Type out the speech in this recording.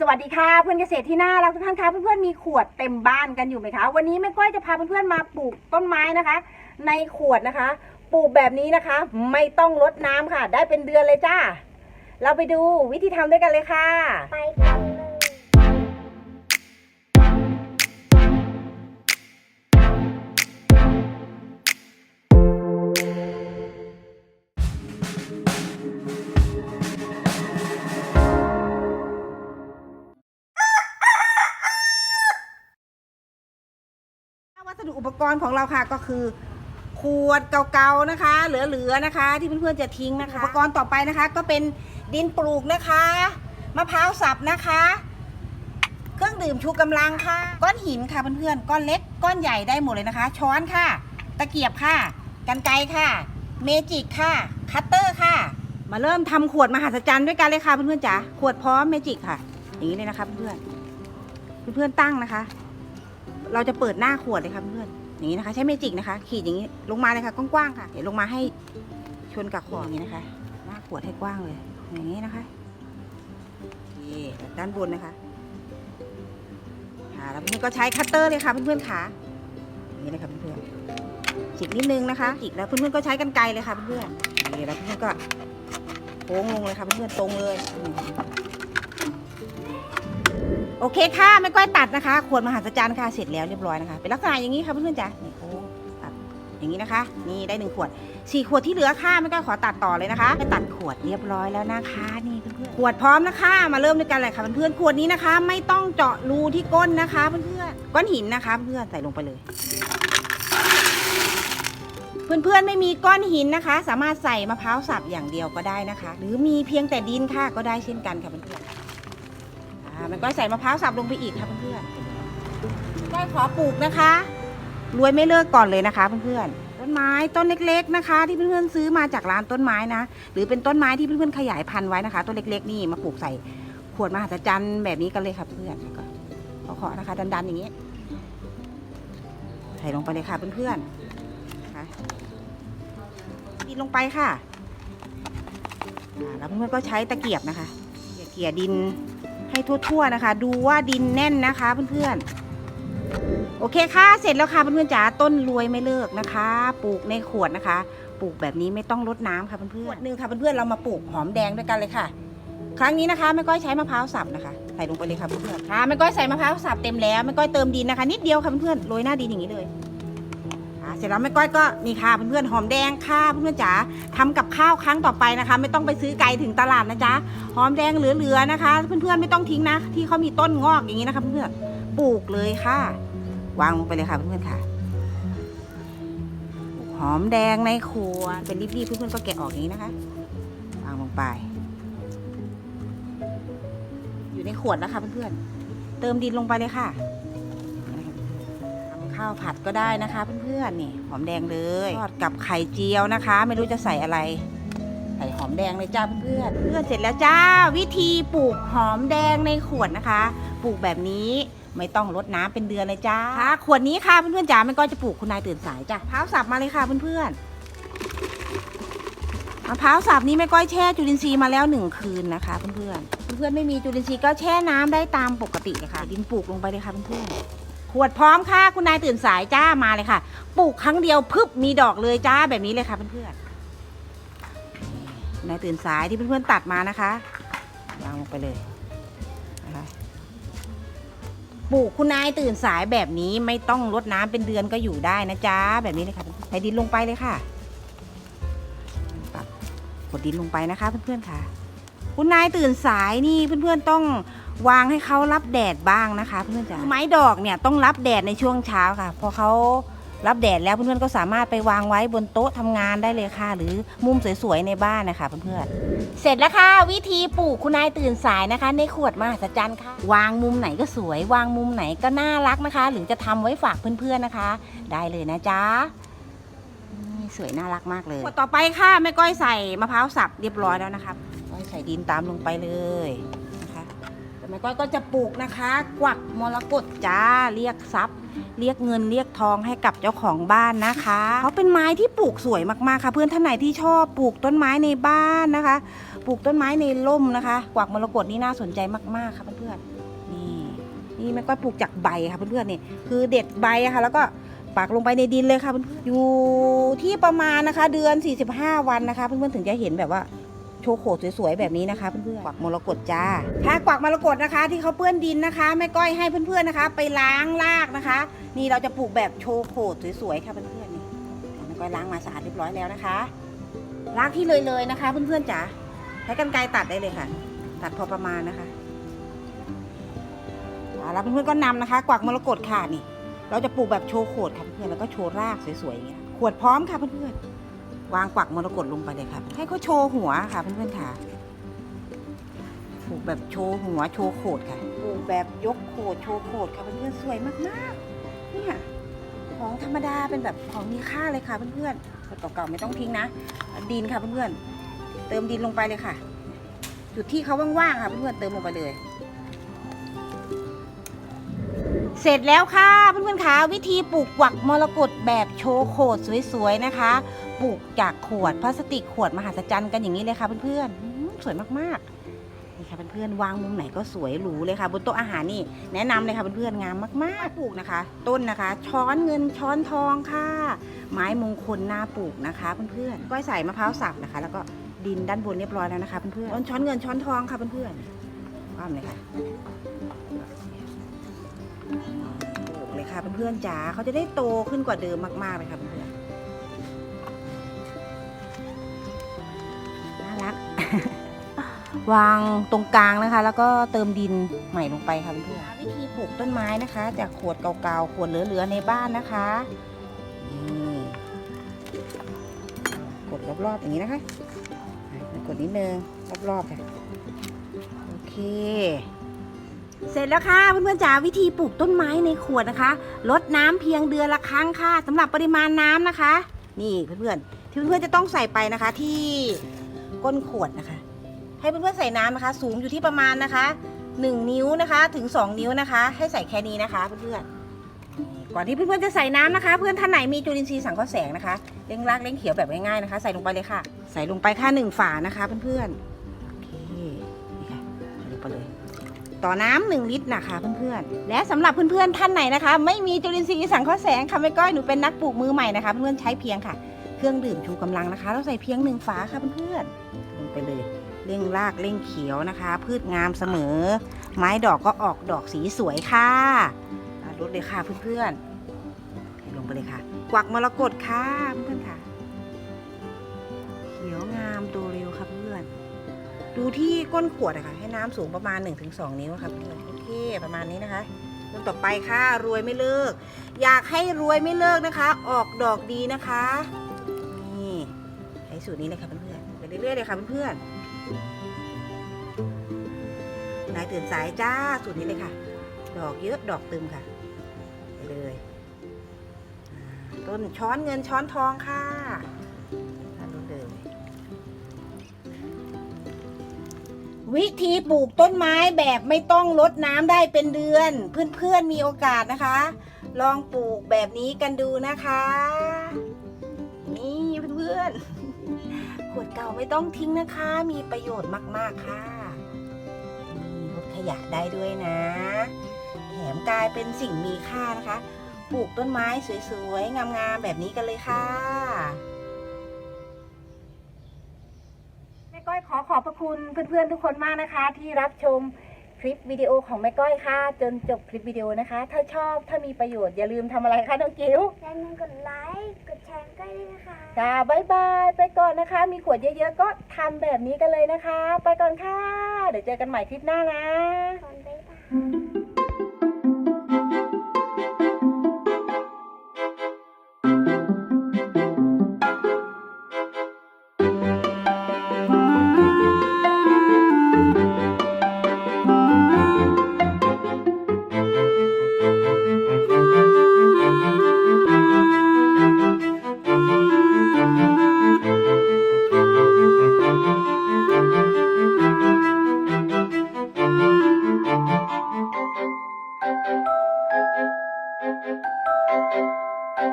สวัสดีค่ะเพื่อนเกษตรที่น่ารักทุกท่านคะเพื่อนๆมีขวดเต็มบ้านกันอยู่ไหมคะ วันนี้แม่ก้อยจะพาเพื่อนๆมาปลูกต้นไม้นะคะ ในขวดนะคะ ปลูกแบบนี้นะคะ ไม่ต้องรดน้ำค่ะ ได้เป็นเดือนเลยจ้า เราไปดูวิธีทำด้วยกันเลยค่ะ ไปค่ะ ปกรณ์ของเราค่ะก็คือ ขวดเก่าๆนะคะ เหลือๆนะคะ ที่เพื่อนๆจะทิ้งนะคะ อุปกรณ์ต่อไปนะคะ ก็เป็นดินปลูกนะคะมะพร้าวสับนะคะ เครื่องดื่มชูกำลังค่ะ ก้อนหินค่ะเพื่อนๆก้อนเล็กก้อนใหญ่ได้หมดเลยนะคะ ช้อนค่ะ ตะเกียบค่ะกันไกค่ะ เมจิกค่ะ คัตเตอร์ค่ะ มาเริ่มทำขวดมหัศจรรย์ด้วยกันเลยค่ะเพื่อนๆจ๋าขวดพร้อมเมจิกค่ะ อย่างนี้เลยนะคะเพื่อนๆเพื่อนๆตั้งนะคะ เราจะเปิดหน้าขวดเลยค่ะเพื่อนอย่างนี้นะคะ ใช้เมจิกนะคะ ขีดอย่างนี้ลงมาเลยค่ะกว้างๆค่ะเดี๋ยวลงมาให้ชนกับขวดอย่างนี้นะคะ หน้าขวดให้กว้างเลย อย่างนี้นะคะด้านบนนะคะค่ะแล้วเพื่อนก็ใช้คัตเตอร์เลยค่ะเพื่อนๆค่ะอย่างนี้เลยค่ะเพื่อนๆจิกนิดนึงนะคะจิกแล้วเพื่อนๆก็ใช้กันไกรเลยค่ะเพื่อนๆนี่แล้วเพื่อนก็โค้งลงเลยค่ะเพื่อนๆตรงเลย โอเคค่ะไม่ก้อยตัดนะคะขวดมหัศจรรย์ค่ะเสร็จแล้วเรียบร้อยนะคะเป็นลักษณะอย่างนี้ค่ะเพื่อนๆจ้ะนี่โค้ตัดอย่างนี้นะคะ นี่ได้หนึ่งขวดสี่ขวดที่เหลือค่ะไม่ก้อยขอตัดต่อเลยนะคะไปตัดขวดเรียบร้อยแล้วนะคะ นี่เพื่อนๆขวดพร้อมนะคะมาเริ่มด้วยกันเลยค่ะเพื่อนๆขวดนี้นะคะ ไม่ต้องเจาะรูที่ก้นนะคะเพื่อนๆก้อนหินนะคะ เพื่อนๆใส่ลงไปเลยเพื่อนๆไม่มีก้อนหินนะคะ สามารถใส่มะพร้าวสับอย่างเดียวก็ได้นะคะ หรือมีเพียงแต่ดินค่ะก็ได้เช่นกันค่ะเพื่อนๆ อ่ามันก็ใส่มะพร้าวสับลงไปอีกค่ะเพื่อนๆก็ขอปลูกนะคะรวยไม่เลิกก่อนเลยนะคะเพื่อนๆต้นไม้ต้นเล็ก ๆนะคะ ที่เพื่อนๆซื้อมาจากร้านต้นไม้นะ หรือเป็นต้นไม้ที่เพื่อนๆขยายพันธุ์ไว้นะคะต้นเล็ก ๆ นี่มาปลูกใส่ขวดมหัศจรรย์แบบนี้กันเลยค่ะเพื่อนๆก็ขอๆนะคะ ดันๆอย่างนี้ ใส่ลงไปเลยค่ะเพื่อนๆนะคะดินลงไปค่ะแล้วเพื่อนๆก็ใช้ตะเกียบนะคะเกี่ยดิน ให้ทั่วๆนะคะ ดูว่าดินแน่นนะคะเพื่อนๆ โอเคค่ะ เสร็จแล้วค่ะเพื่อนๆจ๋าต้นรวยไม่เลิกนะคะ ปลูกในขวดนะคะ ปลูกแบบนี้ไม่ต้องรดน้ำค่ะเพื่อนๆขวดหนึ่งค่ะเพื่อนๆเรามาปลูกหอมแดงด้วยกันเลยค่ะ ครั้งนี้นะคะแม่ก้อยใช้มะพร้าวสับนะคะใส่ลงไปเลยค่ะเพื่อนๆค่ะแม่ก้อยใส่มะพร้าวสับเต็มแล้วแม่ก้อยเติมดินนะคะ นิดเดียวค่ะเพื่อนๆโรยหน้าดินอย่างนี้เลย เสร็จแล้วแม่ก้อยก็นี่ค่ะเพื่อนๆหอมแดงค่ะเพื่อนๆจ๋าทำกับข้าวครั้งต่อไปนะคะ ไม่ต้องไปซื้อไกลถึงตลาดนะจ๊ะหอมแดงเหลือๆนะคะ เพื่อนๆไม่ต้องทิ้งนะ ที่เขามีต้นงอกอย่างนี้นะคะ เพื่อนๆปลูกเลยค่ะ วางลงไปเลยค่ะเพื่อนๆค่ะหอมแดงในขวเป็นรีบๆเพื่อนๆก็แกะออกอย่างนี้นะคะวางลงไป อยู่ในขวดแล้วค่ะเพื่อนๆเติมดินลงไปเลยค่ะ ข้าวผัดก็ได้นะคะ เพื่อนๆนี่หอมแดงเลยทอดกับไข่เจียวนะคะ ไม่รู้จะใส่อะไร ใส่หอมแดงเลยจ้าเพื่อนเพื่อนเสร็จแล้วจ้า วิธีปลูกหอมแดงในขวดนะคะ ปลูกแบบนี้ไม่ต้องรดน้ำเป็นเดือนเลยจ้าค่ะขวดนี้ค่ะเพื่อนๆจ๋ามันก็จะปลูกคุณนายตื่นสายจ้ะมะพร้าวสับมาเลยค่ะเพื่อนๆมะพร้าวสับนี้แม่ก้อยแช่จุลินทรีย์มาแล้วหนึ่งคืนนะคะเพื่อนๆเพื่อนๆไม่มีจุลินทรีย์ก็แช่น้ำได้ตามปกติเลยค่ะดินปลูกลงไปเลยค่ะเพื่อนๆ วดพร้อมค่ะ คุณนายตื่นสายจ้ามาเลยค่ะ ปลูกครั้งเดียวพึบมีดอกเลยจ้าแบบนี้เลยค่ะเพื่อนๆคุณนายตื่นสายที่เพื่อนๆตัดมานะคะวางลงไปเลยนะคะปลูกคุณนายตื่นสายแบบนี้ไม่ต้องรดน้ำเป็นเดือนก็อยู่ได้นะจ้าแบบนี้เลยค่ะใส่ดินลงไปเลยค่ะปักกดดินลงไปนะคะเพื่อนๆค่ะ คุณนายตื่นสายนี่เพื่อนๆต้อง วางให้เขารับแดดบ้างนะคะเพื่อนๆจ๋าไม้ดอกเนี่ยต้องรับแดดในช่วงเช้าค่ะ พอเขารับแดดแล้วเพื่อนๆก็สามารถไปวางไว้บนโต๊ะทำงานได้เลยค่ะ หรือมุมสวยๆในบ้านนะคะเพื่อนๆเสร็จแล้วค่ะ วิธีปลูกคุณนายตื่นสายนะคะ ในขวดมหัศจรรย์ค่ะ วางมุมไหนก็สวย วางมุมไหนก็น่ารักนะคะ หรือจะทำไว้ฝากเพื่อนๆนะคะ ได้เลยนะจ๊ะนี่สวยน่ารักมากเลยขวดต่อไปค่ะแม่ก้อยใส่มะพร้าวสับเรียบร้อยแล้วนะคะก้อยใส่ดินตามลงไปเลย นะคะแม่ก้อยก็จะปลูกนะคะ กวักมรกตจ้าเรียกทรัพย์ เรียกเงินเรียกทองให้กับเจ้าของบ้านนะคะเขาเป็นไม้ที่ปลูกสวยมากๆค่ะ เพื่อนท่านไหนที่ชอบปลูกต้นไม้ในบ้านนะคะ ปลูกต้นไม้ในร่มนะคะ กวักมรกตนี่น่าสนใจมากๆค่ะเพื่อนๆนี่นี่แม่ก้อยปลูกจากใบค่ะเพื่อนๆนี่คือเด็ดใบอะค่ะ แล้วก็ปักลงไปในดินเลยค่ะเพื่อนๆอยู่ที่ประมาณนะคะ เดือน 45 วันนะคะ เพื่อนๆถึงจะเห็นแบบว่า ชว์โขดสวยๆแบบนี้นะคะเพื่อนๆกวักมรกตจ้า ถ้ากวักมรกตนะคะ ที่เขาเปื้อนดินนะคะแม่ก้อยให้เพื่อนๆนะคะ ไปล้างรากนะคะ นี่เราจะปลูกแบบโชว์โขดสวยๆค่ะเพื่อนๆนี่แม่ก้อยล้างมาสะอาดเรียบร้อยแล้วนะคะรากที่เลยๆนะคะ เพื่อนๆจ๋าใช้กรรไกรตัดได้เลยค่ะ ตัดพอประมาณนะคะแล้วเพื่อนๆก็นำนะคะ กวักมรกตค่ะนี่ เราจะปลูกแบบโชว์โขดค่ะเพื่อนๆแล้วก็โชว์รากสวยๆอย่างเงี้ยขวดพร้อมค่ะเพื่อนๆ วางกวักมรกตลงไปเลยครับให้เขาโชว์หัวค่ะเพื่อนๆค่ะปลูกแบบโชว์หัวโชว์โขดค่ะปลูกแบบยกโขดโชว์โขดค่ะเพื่อนๆสวยมากๆเนี่ยของธรรมดาเป็นแบบของมีค่าเลยค่ะเพื่อนๆขวดเก่าๆไม่ต้องทิ้งนะ ดินค่ะเพื่อนๆเติมดินลงไปเลยค่ะ จุดที่เขาว่างๆค่ะเพื่อนๆเติมลงไปเลย เสร็จแล้วค่ะเพื่อนๆคะวิธีปลูกกวักมรกตแบบโชว์โขดสวยๆนะคะ ปลูกจากขวดพลาสติกขวดมหัศจรรย์กันอย่างนี้เลยค่ะเพื่อนๆอืมสวยมากๆนี่ค่ะเพื่อนๆวางมุมไหนก็สวยหรูเลยค่ะบนโต๊ะอาหารนี่แนะนำเลยค่ะเพื่อนๆงามมากๆปลูกนะคะ ต้นนะคะ ช้อนเงินช้อนทองค่ะ ไม้มงคลน่าปลูกนะคะเพื่อนๆก้อยใส่มะพร้าวสับนะคะ แล้วก็ดินด้านบนเรียบร้อยแล้วนะคะเพื่อนๆต้นช้อนเงินช้อนทองค่ะเพื่อนๆว่าเลยค่ะ ค่ะเพื่อนๆจ๋าเขาจะได้โตขึ้นกว่าเดิมมากๆเลยค่ะเพื่อนๆน่ารัก วางตรงกลางนะคะ แล้วก็เติมดินใหม่ลงไปค่ะเพื่อนๆวิธีปลูกต้นไม้นะคะ จากขวดเก่าๆขวดเหลือๆในบ้านนะคะนี่กดรอบๆอย่างนี้นะคะอะกดนิดนึงรอบๆค่ะโอเค เสร็จแล้วค่ะเพื่อนๆจ๋าวิธีปลูกต้นไม้ในขวดนะคะลดน้ำเพียงเดือนละครั้งค่ะสำหรับปริมาณน้ำนะคะ นี่เพื่อนๆที่เพื่อนๆจะต้องใส่ไปนะคะที่ก้นขวดนะคะ ให้เพื่อนๆใส่น้ำนะคะ สูงอยู่ที่ประมาณนะคะ 1 นิ้วนะคะถึง 2 นิ้วนะคะ ให้ใส่แค่นี้นะคะเพื่อนๆก่อนที่เพื่อนๆจะใส่น้ำนะคะ เพื่อนท่านไหนมีจุลินทรีย์สังเคราะห์แสงนะคะเล้งรากเล้งเขียวแบบง่ายๆนะคะ ใส่ลงไปเลยค่ะ ใส่ลงไปค่ะหนึ่งฝานะคะเพื่อนๆ ต่อน้ำหนึ่งลิตรนะคะเพื่อนๆ และสำหรับเพื่อนๆท่านไหนนะคะ ไม่มีจุลินทรีย์สังเคราะห์แสงค่ะไม่ก้อยหนูเป็นนักปลูกมือใหม่นะคะเพื่อนๆใช้เพียงค่ะ เครื่องดื่มชูกำลังนะคะเราใส่เพียงหนึ่งฝาค่ะเพื่อนๆลงไปเลยเร่งรากเร่งเขียวนะคะ พืชงามเสมอ ไม้ดอกก็ออกดอกสีสวยค่ะอะลดเลยค่ะเพื่อนๆลงไปเลยค่ะ กวักมรกตค่ะเพื่อนๆค่ะ เขียวงามโตเร็วค่ะเพื่อน ดูที่ก้นขวดอะค่ะ ให้น้ำสูงประมาณ 1-2 นิ้วค่ะเพื่อนโอเคประมาณนี้นะคะต้นต่อไปค่ะรวยไม่เลิก อยากให้รวยไม่เลิกนะคะ ออกดอกดีนะคะนี่ใช้สูตรนี้เลยค่ะเพื่อนๆไปเรื่อยๆเลยค่ะเพื่อนๆนายตื่นสายจ้าสูตรนี้เลยค่ะ ดอกเยอะดอกตึมค่ะไปเลยต้นช้อนเงินช้อนทองค่ะ วิธีปลูกต้นไม้แบบไม่ต้องรดน้ำได้เป็นเดือน เพื่อนๆมีโอกาสนะคะ ลองปลูกแบบนี้กันดูนะคะ นี่เพื่อนๆขวดเก่าไม่ต้องทิ้งนะคะ มีประโยชน์มากๆค่ะนี่ลดขยะได้ด้วยนะ แถมกลายเป็นสิ่งมีค่านะคะ ปลูกต้นไม้สวยๆ งามๆ แบบนี้กันเลยค่ะ อยขอขอบพระคุณเพื่อนๆทุกคนมากนะคะ ที่รับชมคลิปวิดีโอของแม่ก้อยค่ะ จนจบคลิปวิดีโอนะคะ ถ้าชอบถ้ามีประโยชน์อย่าลืมทำอะไรคะน้องกิ๋วอย่าลืมกดไลค์กดแชร์ก็ด้วยนะคะจ้าบายบายไปก่อนนะคะ มีขวดเยอะๆก็ทำแบบนี้กันเลยนะคะ ไปก่อนค่ะ เดี๋ยวเจอกันใหม่คลิปหน้านะ ก่อนบ๊ายบาย